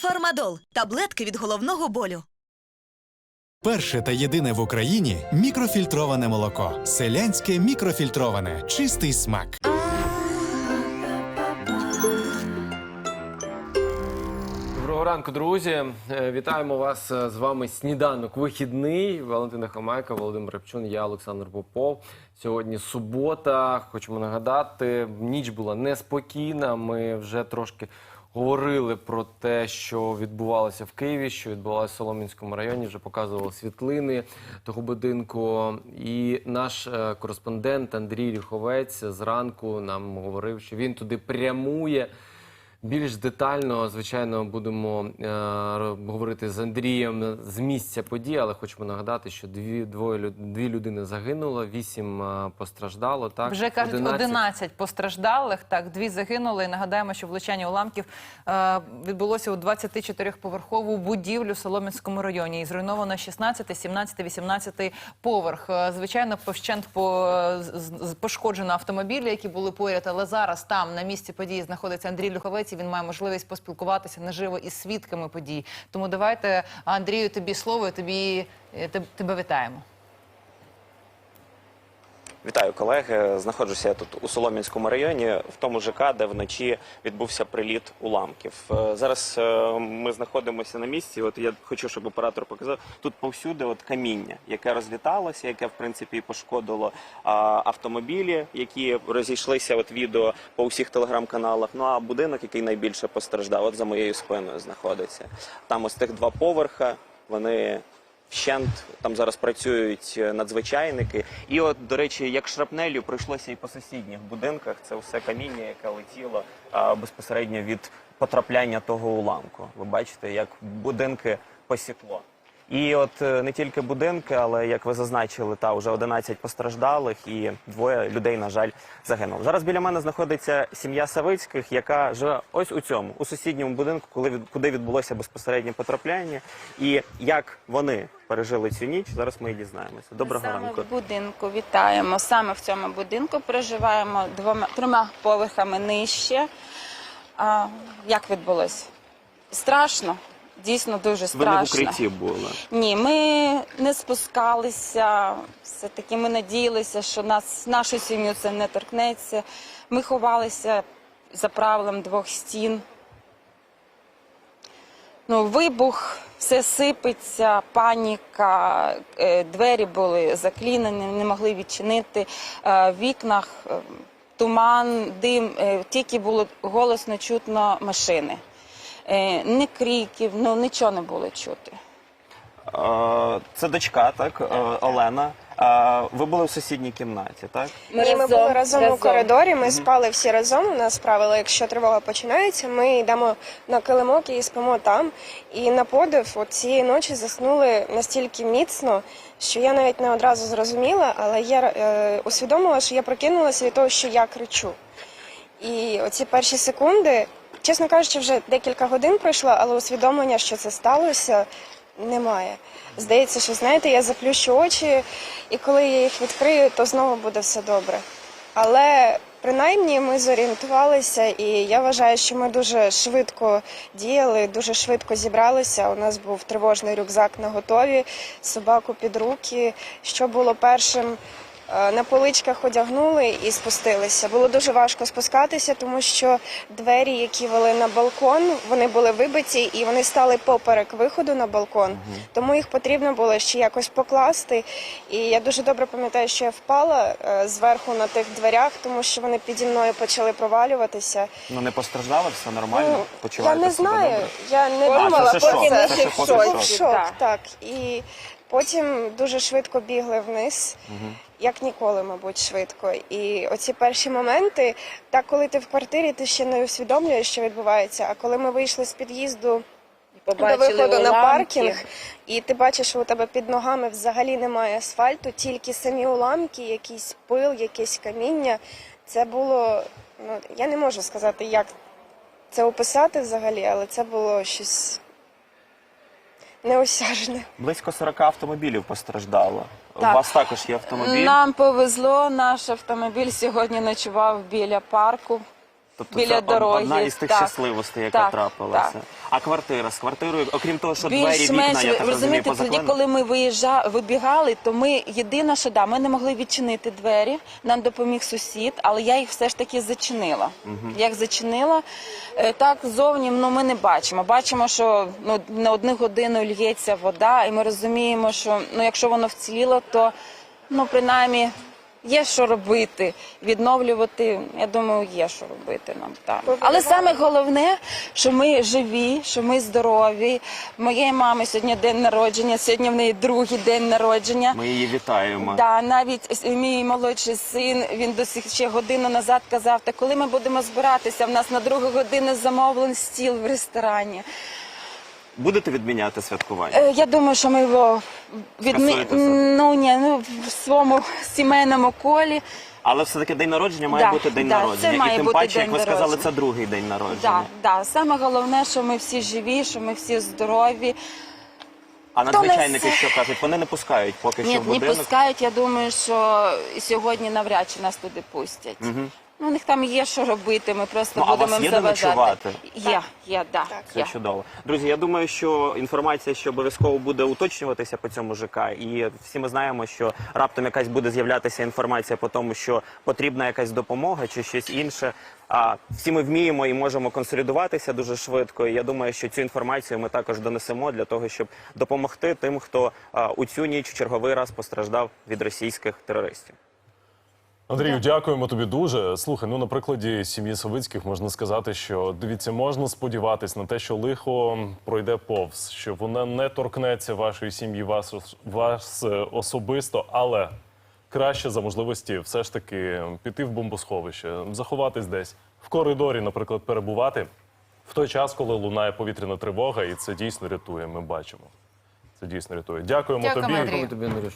Фармадол таблетки від головного болю. Перше та єдине в Україні мікрофільтроване молоко. Селянське мікрофільтроване. Чистий смак. Доброго ранку, друзі. Е, Вітаємо вас е, з вами сніданок вихідний. Валентина Хамайка, Володимир Репчун, я Олександр Попов. Сьогодні субота. Хочемо нагадати, ніч була неспокійна. Ми вже трошки говорили про те, що відбувалося в Києві, що відбувалося в Соломінському районі. Вже показували світлини того будинку. І наш е, кореспондент Андрій Ріховець зранку нам говорив, що він туди прямує. Більш детально, звичайно, будемо е, говорити з Андрієм з місця події, але хочемо нагадати, що дві двоє дві людини загинуло, вісім е, постраждало. Так Вже кажуть 11. постраждалих. Так, дві загинули. І нагадаємо, що влучання уламків е, відбулося у 24-поверхову будівлю в Солом'янському районі. І зруйновано 16, 17, 18 поверх. Е, Звичайно, повщент по пошкоджено автомобілі, які були поряд. Але зараз там на місці події знаходиться Андрій Люховець. І Він має можливість поспілкуватися наживо із свідками подій. Тому давайте Андрію тобі слово. Тобі е, тебе вітаємо. Вітаю колеги. Знаходжуся я тут у Солом'янському районі, в тому ЖК, де вночі відбувся приліт уламків. Е, Зараз е, ми знаходимося на місці. От я хочу, щоб оператор показав. Тут повсюди от каміння, яке розліталося, яке в принципі пошкодило а, автомобілі, які розійшлися от відео по усіх телеграм-каналах. Ну а будинок, який найбільше постраждав, от за моєю спиною знаходиться. Там ось тих два поверха. Вони Вщент там зараз працюють е, надзвичайники. І от, до речі, як шрапнелю пройшлося і по сусідніх будинках. Це все каміння, яке летіло а, безпосередньо від потрапляння того уламку. Ви бачите, як будинки посікло. І от е, не тільки будинки, але як ви зазначили, та вже 11 постраждалих і двоє людей, на жаль, загинуло. Зараз біля мене знаходиться сім'я Савицьких, яка живе ось у цьому, у сусідньому будинку, коли від куди відбулося безпосереднє потрапляння. І як вони пережили цю ніч, зараз ми і дізнаємося. Доброго Саме ранку. в будинку вітаємо. Саме в цьому будинку проживаємо двома трьома поверхами нижче. А, як відбулось? Страшно. Дійсно дуже Ви не в страшно. укритті були. Ні, ми не спускалися. Все таки ми надіялися, що нас нашу сім'ю це не торкнеться. Ми ховалися за правилом двох стін. Ну, вибух, все сипеться, паніка, е, двері були заклінені, не могли відчинити. Е, В вікнах е, туман, дим, тільки було голосно чутно машини. Е, Ні криків, ну нічого не було чути. Е, Це дочка, так, е, Олена. Е, Ви були в сусідній кімнаті, так? Ні, ми були разом, у коридорі. Ми спали всі разом. У нас правило, якщо тривога починається, ми йдемо на килимок і спимо там. І на подив от цієї ночі заснули настільки міцно, що я навіть не одразу зрозуміла, але я е, усвідомила, що я прокинулася від того, що я кричу. І оці перші секунди, чесно кажучи, вже декілька годин пройшло, але усвідомлення, що це сталося, немає. Здається, що знаєте, я заплющу очі, і коли я їх відкрию, то знову буде все добре. Але принаймні ми зорієнтувалися, і я вважаю, що ми дуже швидко діяли, дуже швидко зібралися. У нас був тривожний рюкзак на готові, собаку під руки. Що було першим? Е, На поличках одягнули і спустилися. Було дуже важко спускатися, тому що двері, які вели на балкон, вони були вибиті і вони стали поперек виходу на балкон. Тому їх потрібно було ще якось покласти. І я дуже добре пам'ятаю, що я впала е, зверху на тих дверях, тому що вони піді мною почали провалюватися. Ну не постраждали, все нормально. Ну, я не знаю. добре? Я не А, думала, це поки шок, це ще шок. шок. шок. Так. Так. І потім дуже швидко бігли вниз. Як ніколи, мабуть, швидко. І оці перші моменти, так коли ти в квартирі, ти ще не усвідомлюєш, що відбувається. А коли ми вийшли з під'їзду до виходу на паркінг, і ти бачиш, що у тебе під ногами взагалі немає асфальту, тільки самі уламки, якийсь пил, якесь каміння. Це було, ну я не можу сказати, як це описати взагалі, але це було щось неосяжне. Близько 40 автомобілів постраждало. У вас також є автомобіль. Нам повезло, наш автомобіль сьогодні ночував біля парку. Тобто біля це дороги. одна із тих Так. щасливостей, яка Так, трапилася. так. А квартира з квартирою, окрім того, що двері, вікна, Більш-менш, я так розумію, тоді, коли ми виїжджа, вибігали, то ми єдине, що да, ми не могли відчинити двері. Нам допоміг сусід, але я їх все ж таки зачинила. Я їх зачинила. Е, Так зовні ну, ми не бачимо. Бачимо, що ну, на одну годину лється вода, і ми розуміємо, що ну, якщо воно вціліло, то ну, принаймні. Є що робити, відновлювати. Я думаю, є що робити нам так. Але саме головне, що ми живі, що ми здорові. Моєї мами сьогодні день народження, сьогодні в неї другий день народження. Ми її вітаємо. Да, навіть мій молодший син він до сих ще годину назад казав, та коли ми будемо збиратися, в нас на другу годину замовлений стіл в ресторані. Будете відміняти святкування? Е, Я думаю, що ми його відмі... Скасуєте ну, ні, ну, в своєму сімейному колі. Але все-таки день народження має Да, бути день да, народження. це має І тим бути паче, як день ви сказали, народження. це другий день народження. Да, да. Саме головне, що ми всі живі, що ми всі здорові. А Хто надзвичайники нас- що кажуть? Вони не пускають поки що Ні, в не будинок. пускають. Я думаю, що сьогодні навряд чи нас туди пустять. Ну, у них там є що робити. Ми просто Ну, а у будемо вас їм є де заважати. ночувати? Є, є, да. Це є. чудово. Друзі, я думаю, що інформація ще обов'язково буде уточнюватися по цьому ЖК. І всі ми знаємо, що раптом якась буде з'являтися інформація по тому, що потрібна якась допомога чи щось інше. А всі ми вміємо і можемо консолідуватися дуже швидко. І я думаю, що цю інформацію ми також донесемо для того, щоб допомогти тим, хто а, у цю ніч в черговий раз постраждав від російських терористів. Андрію, дякуємо тобі дуже. Слухай, ну на прикладі сім'ї Савицьких можна сказати, що дивіться, можна сподіватись на те, що лихо пройде повз, що вона не торкнеться вашої сім'ї, вас, вас е, особисто, але краще за можливості все ж таки піти в бомбосховище, заховатись десь в коридорі, наприклад, перебувати в той час, коли лунає повітряна тривога, і це дійсно рятує. Ми бачимо. Це дійсно рятує. Дякуємо Дякуємо, тобі. Андрію. Дякую тобі, Андрюш.